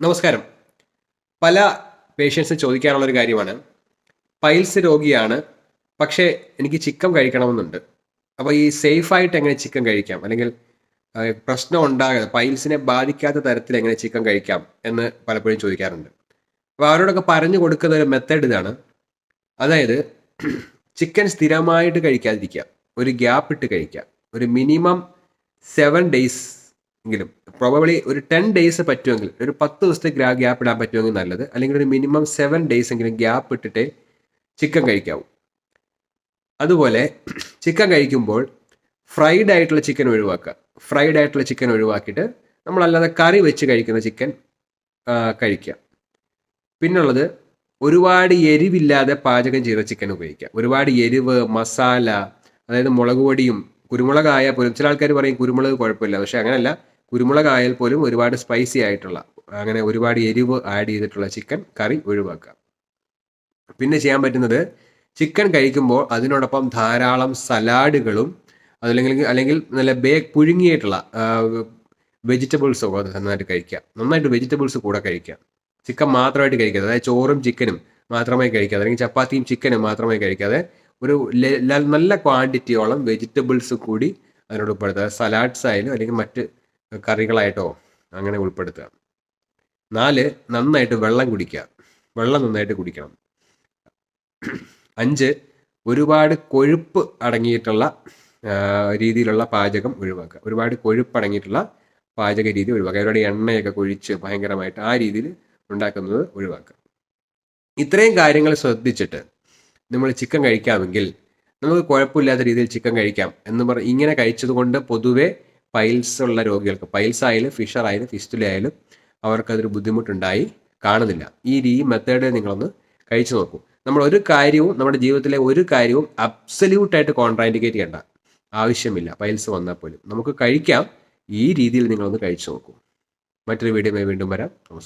നമസ്കാരം. പല പേഷ്യൻസ് ചോദിക്കാനുള്ള ഒരു കാര്യമാണ്. പൈൽസ് രോഗിയാണ്. പക്ഷേ എനിക്ക് ചിക്കൻ കഴിക്കണമെന്നുണ്ട്. അപ്പോൾ ഈ സേഫായിട്ട് എങ്ങനെ ചിക്കൻ കഴിക്കാം? അല്ലെങ്കിൽ പ്രശ്നം ഉണ്ടാകാതെ പൈൽസിനെ ബാധിക്കാത്ത തരത്തിൽ എങ്ങനെ ചിക്കൻ കഴിക്കാം എന്ന് പലപ്പോഴും ചോദിക്കാറുണ്ട്. അപ്പോൾ അവരോടൊക്കെ പറഞ്ഞു കൊടുക്കുന്ന ഒരു മെത്തേഡ് ഇതാണ്. അതായത് ചിക്കൻ സ്ഥിരമായിട്ട് കഴിക്കാതിരിക്കുക. ഒരു ഗ്യാപ്പ് ഇട്ട് കഴിക്കുക. ഒരു മിനിമം സെവൻ ഡേയ്സ് എങ്കിലും പ്രോബബ്ലി ഒരു ടെൻ ഡേയ്സ് പറ്റുമെങ്കിൽ ഒരു പത്ത് ദിവസത്തെ ഗ്യാപ്പ് ഇടാൻ പറ്റുമെങ്കിൽ നല്ലത്. അല്ലെങ്കിൽ ഒരു മിനിമം സെവൻ ഡേയ്സ് എങ്കിലും ഗ്യാപ്പ് ഇട്ടിട്ടേ ചിക്കൻ കഴിക്കാവൂ. അതുപോലെ ചിക്കൻ കഴിക്കുമ്പോൾ ഫ്രൈഡ് ആയിട്ടുള്ള ചിക്കൻ ഒഴിവാക്കുക. ഫ്രൈഡ് ആയിട്ടുള്ള ചിക്കൻ ഒഴിവാക്കിയിട്ട് നമ്മളല്ലാതെ കറി വെച്ച് കഴിക്കുന്ന ചിക്കൻ കഴിക്കുക. പിന്നുള്ളത് ഒരുപാട് എരിവില്ലാതെ പാചകം ചെയ്ത ചിക്കൻ ഉപയോഗിക്കുക. ഒരുപാട് എരിവ് മസാല അതായത് മുളക് പൊടിയും കുരുമുളകായ പോലും ചില ആൾക്കാർ പറയും കുരുമുളക് കുഴപ്പമില്ല. പക്ഷെ അങ്ങനെയല്ല കുരുമുളകായാൽ പോലും ഒരുപാട് സ്പൈസി ആയിട്ടുള്ള അങ്ങനെ ഒരുപാട് എരിവ് ആഡ് ചെയ്തിട്ടുള്ള ചിക്കൻ കറി ഒഴിവാക്കുക. പിന്നെ ചെയ്യാൻ പറ്റുന്നത് ചിക്കൻ കഴിക്കുമ്പോൾ അതിനോടൊപ്പം ധാരാളം സലാഡുകളും അതല്ലെങ്കിൽ അല്ലെങ്കിൽ നല്ല ബേക്ക് പുഴുങ്ങിയിട്ടുള്ള വെജിറ്റബിൾസ് ഒക്കെ നന്നായിട്ട് കഴിക്കുക. നന്നായിട്ട് വെജിറ്റബിൾസ് കൂടെ കഴിക്കുക. ചിക്കൻ മാത്രമായിട്ട് കഴിക്കാതെ അതായത് ചോറും ചിക്കനും മാത്രമായി കഴിക്കാതെ അല്ലെങ്കിൽ ചപ്പാത്തിയും ചിക്കനും മാത്രമായി കഴിക്കാതെ ഒരു നല്ല ക്വാണ്ടിറ്റിയോളം വെജിറ്റബിൾസ് കൂടി അതിനോട് ഉൾപ്പെടുത്തുക. സലാഡ്സ് ആയാലും അല്ലെങ്കിൽ മറ്റ് കറികളായിട്ടോ അങ്ങനെ ഉൾപ്പെടുത്തുക. നാല് നന്നായിട്ട് വെള്ളം കുടിക്കുക. വെള്ളം നന്നായിട്ട് കുടിക്കണം. അഞ്ച് ഒരുപാട് കൊഴുപ്പ് അടങ്ങിയിട്ടുള്ള രീതിയിലുള്ള പാചകം ഒഴിവാക്കുക. ഒരുപാട് കൊഴുപ്പ് അടങ്ങിയിട്ടുള്ള പാചക രീതി ഒഴിവാക്കുക. ഒരുപാട് എണ്ണയൊക്കെ കൊഴിച്ച് ഭയങ്കരമായിട്ട് ആ രീതിയിൽ ഉണ്ടാക്കുന്നത് ഒഴിവാക്കുക. ഇത്രയും കാര്യങ്ങൾ ശ്രദ്ധിച്ചിട്ട് നമ്മൾ ചിക്കൻ കഴിക്കാമെങ്കിൽ നമുക്ക് കുഴപ്പമില്ലാത്ത രീതിയിൽ ചിക്കൻ കഴിക്കാം എന്ന് പറ ഇങ്ങനെ കഴിച്ചത് കൊണ്ട് പൊതുവെ പൈൽസ് ഉള്ള രോഗികൾക്ക് പൈൽസ് ആയാലും ഫിഷർ ആയാലും ഫിസ്റ്റുല ആയാലും അവർക്കതൊരു ബുദ്ധിമുട്ടുണ്ടായി കാണുന്നില്ല. ഈ രീ മെത്തേഡ് നിങ്ങളൊന്ന് കഴിച്ചു നോക്കൂ. നമ്മൾ ഒരു കാര്യവും നമ്മുടെ ജീവിതത്തിലെ ഒരു കാര്യവും അബ്സല്യൂട്ടായിട്ട് കോൺട്രാൻഡിക്കേറ്റ് ചെയ്യേണ്ട ആവശ്യമില്ല. പൈൽസ് വന്നാൽ പോലും. നമുക്ക് കഴിക്കാം. ഈ രീതിയിൽ നിങ്ങളൊന്ന് കഴിച്ചു നോക്കൂ. മറ്റൊരു വീഡിയോ വീണ്ടും വരാം. നമസ്കാരം.